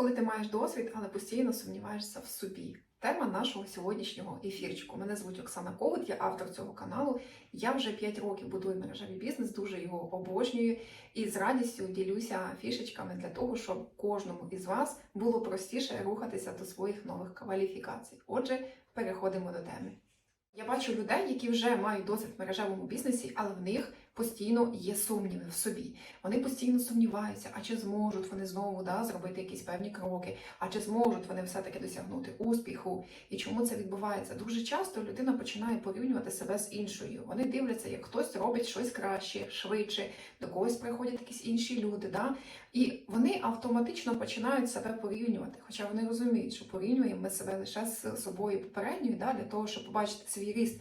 коли ти маєш досвід, але постійно сумніваєшся в собі. Тема нашого сьогоднішнього ефірчику. Мене звуть Оксана Ковут, я автор цього каналу. Я вже 5 років будую мережевий бізнес, дуже його обожнюю і з радістю ділюся фішечками для того, щоб кожному із вас було простіше рухатися до своїх нових кваліфікацій. Отже, переходимо до теми. Я бачу людей, які вже мають досвід в мережевому бізнесі, але в них постійно є сумніви в собі. Вони постійно сумніваються, а чи зможуть вони знову да, зробити якісь певні кроки, а чи зможуть вони все-таки досягнути успіху. І чому це відбувається? Дуже часто людина починає порівнювати себе з іншою. Вони дивляться, як хтось робить щось краще, швидше, до когось приходять якісь інші люди. Да? І вони автоматично починають себе порівнювати, хоча вони розуміють, що порівнюємо ми себе лише з собою попередньою, да, для того, щоб побачити свій ріст.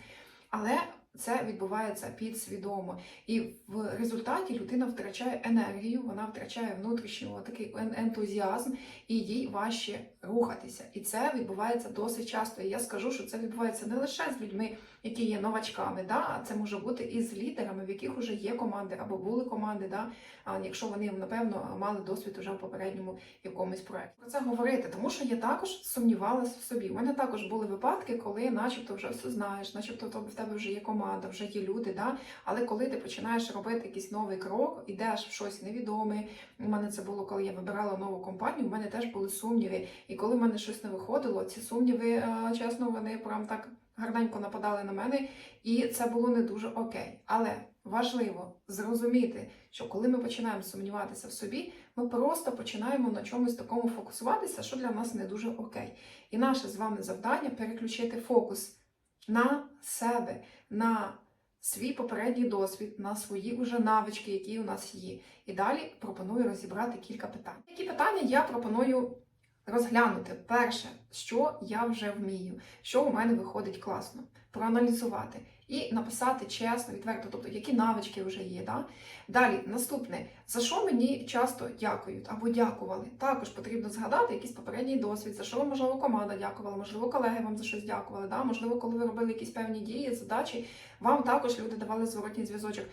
Але це відбувається підсвідомо, і в результаті людина втрачає енергію, вона втрачає внутрішній такий ентузіазм, і їй важче рухатися. І це відбувається досить часто. І я скажу, що це відбувається не лише з людьми, які є новачками, да, а це може бути і з лідерами, в яких вже є команди або були команди, да, а якщо вони напевно мали досвід уже в попередньому якомусь проєкті. Про це говорити, тому що я також сумнівалася в собі. У мене також були випадки, коли, начебто, вже все знаєш, начебто то в тебе вже є команда, вже є люди. Да? Але коли ти починаєш робити якийсь новий крок, ідеш в щось невідоме. У мене це було, коли я вибирала нову компанію. У мене теж були сумніви. І коли в мене щось не виходило, ці сумніви, е, чесно, вони прям так гарненько нападали на мене, і це було не дуже окей. Але важливо зрозуміти, що коли ми починаємо сумніватися в собі, ми просто починаємо на чомусь такому фокусуватися, що для нас не дуже окей. І наше з вами завдання переключити фокус на себе, на свій попередній досвід, на свої вже навички, які у нас є. І далі пропоную розібрати кілька питань. Які питання я пропоную розглянути? Перше, що я вже вмію, що у мене виходить класно, проаналізувати і написати чесно, відверто, тобто які навички вже є. Да? Далі, наступне, за що мені часто дякують або дякували. Також потрібно згадати якийсь попередній досвід, за що можливо, команда дякувала, можливо, колеги вам за щось дякували. Да? Можливо, коли ви робили якісь певні дії, задачі, вам також люди давали зворотній зв'язочок.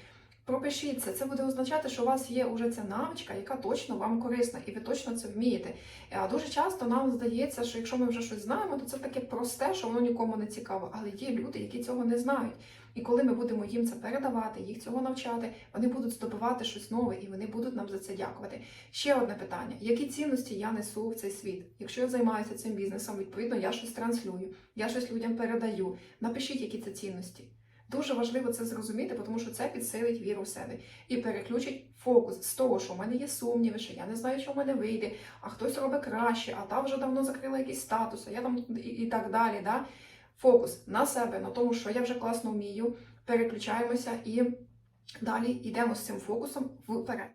Пропишіть це, це буде означати, що у вас є вже ця навичка, яка точно вам корисна, і ви точно це вмієте. А дуже часто нам здається, що якщо ми вже щось знаємо, то це таке просте, що воно нікому не цікаво. Але є люди, які цього не знають. І коли ми будемо їм це передавати, їх цього навчати, вони будуть здобувати щось нове і вони будуть нам за це дякувати. Ще одне питання: які цінності я несу в цей світ? Якщо я займаюся цим бізнесом, відповідно я щось транслюю, я щось людям передаю. Напишіть, які це цінності. Дуже важливо це зрозуміти, тому що це підсилить віру в себе і переключить фокус з того, що в мене є сумніви, що я не знаю, що в мене вийде, а хтось робить краще, а та вже давно закрила якийсь статус, а я там і, і так далі. Да? Фокус на себе, на тому, що я вже класно вмію, переключаємося і далі йдемо з цим фокусом вперед.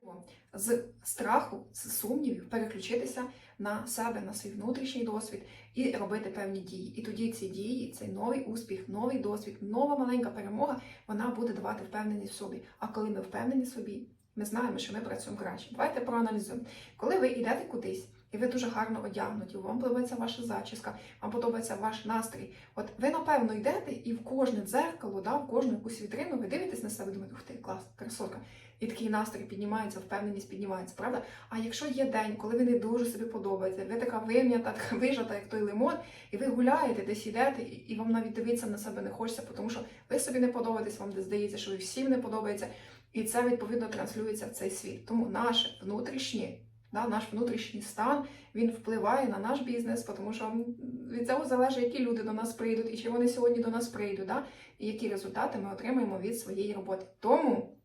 З страху, з сумнівів переключитися на себе, на свій внутрішній досвід і робити певні дії. І тоді ці дії, цей новий успіх, новий досвід, нова маленька перемога, вона буде давати впевненість в собі. А коли ми впевнені в собі, ми знаємо, що ми працюємо краще. Давайте проаналізуємо. Коли ви йдете кудись, і ви дуже гарно одягнуті, вам подобається ваша зачіска, вам подобається ваш настрій. От ви, напевно, йдете і в кожне дзеркало, да, в кожну якусь вітрину, ви дивитесь на себе, думаєте, ух ти, клас, красотка. І такий настрій піднімається, впевненість піднімається, правда? А якщо є день, коли ви не дуже собі подобається, ви така вим'ята, така вижата, як той лимон, і ви гуляєте, десь йдете, і вам навіть дивитися на себе не хочеться, тому що ви собі не подобаєтесь, вам здається, що ви всім не подобається. І це відповідно транслюється в цей світ. Тому наше внутрішнє, да, наш внутрішній стан він впливає на наш бізнес, тому що від цього залежить, які люди до нас прийдуть, і чи вони сьогодні до нас прийдуть, да, і які результати ми отримаємо від своєї роботи. Тому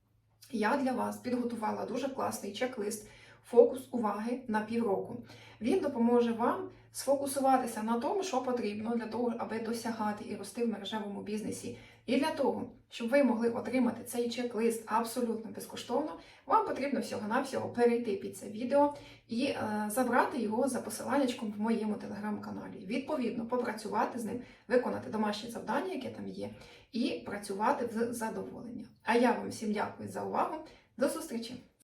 я для вас підготувала дуже класний чек-лист фокус уваги на півроку. Він допоможе вам сфокусуватися на тому, що потрібно для того, аби досягати і рости в мережевому бізнесі. І для того, щоб ви могли отримати цей чек-лист абсолютно безкоштовно, вам потрібно всього-навсього перейти під це відео і е, забрати його за посиланнячком в моєму телеграм-каналі. Відповідно, попрацювати з ним, виконати домашні завдання, яке там є, і працювати в задоволення. А я вам всім дякую за увагу. До зустрічі!